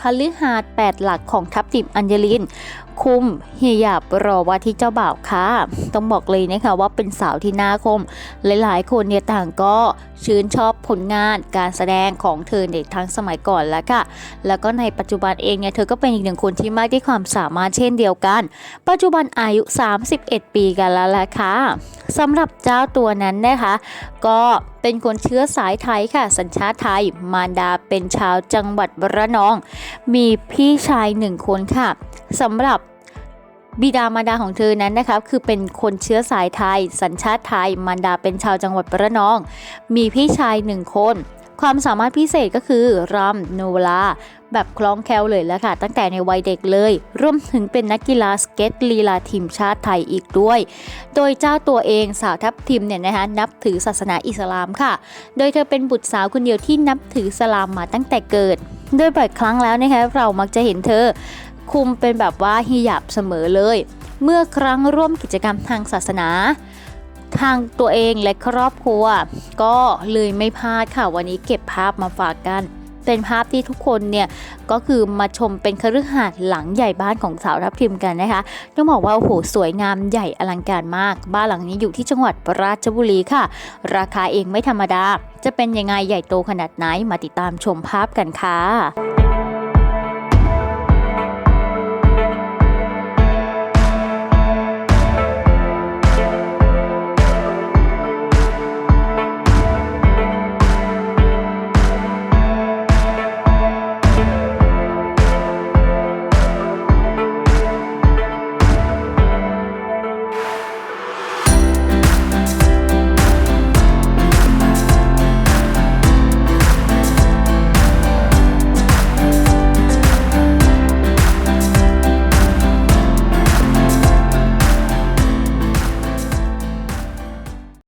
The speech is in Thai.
คฤหาสน์แปดหลักของทัพทิมอัญญลิน คุมเฮียหยับรอว่าที่เจ้าบ่าวค่ะ ต้องบอกเลยนะคะว่าเป็นสาวที่น่าคม หลายๆ คนเนี่ยต่างก็ชื่นชอบผลงานการแสดงของเธอในทั้งสมัยก่อนแล้วค่ะ แล้วก็ในปัจจุบันเองเนี่ยเธอก็เป็นอีกหนึ่งคนที่มากด้วยความสามารถเช่นเดียวกัน ปัจจุบันอายุ 31 ปีกันแล้วแหละค่ะสำหรับเจ้าตัวนั้นนะคะ ก็เป็นคนเชื้อสายไทยค่ะ สัญชาติไทย มารดาเป็นชาวจังหวัดระนอง มีพี่ชายหนึ่งคนค่ะสำหรับบิดามารดาของเธอนั้นนะคะคือเป็นคนเชื้อสายไทย สัญชาติไทย มารดาเป็นชาวจังหวัดระนอง มีพี่ชายหนึ่งคน ความสามารถพิเศษก็คือรำโนราแบบคล้องแคลวเลยแล้วค่ะ ตั้งแต่ในวัยเด็กเลย รวมถึงเป็นนักกีฬาสเก็ตลีลาทีมชาติไทยอีกด้วย โดยเจ้าตัวเองสาวทัพทิมเนี่ยนะคะนับถือศาสนาอิสลามค่ะ โดยเธอเป็นบุตรสาวคนเดียวที่นับถือสลามมาตั้งแต่เกิด โดยบ่อยครั้งแล้วนะคะเรามักจะเห็นเธอ คุมเป็นแบบว่าฮิญาบเสมอเลย เมื่อครั้งร่วมกิจกรรมทางศาสนา ทางตัวเองและครอบครัว ก็เลยไม่พลาดค่ะวันนี้เก็บภาพมาฝากกันเป็นภาพที่ทุกคนเนี่ยก็คือมาชมเป็นคฤหาสน์หลังใหญ่บ้านของสาวทัพทิมกันนะคะต้องบอกว่าโอ้โหสวยงามใหญ่อลังการมาก บ้านหลังนี้อยู่ที่จังหวัดราชบุรีค่ะ ราคาเองไม่ธรรมดา จะเป็นยังไงใหญ่โตขนาดไหนมาติดตามชมภาพกันค่ะ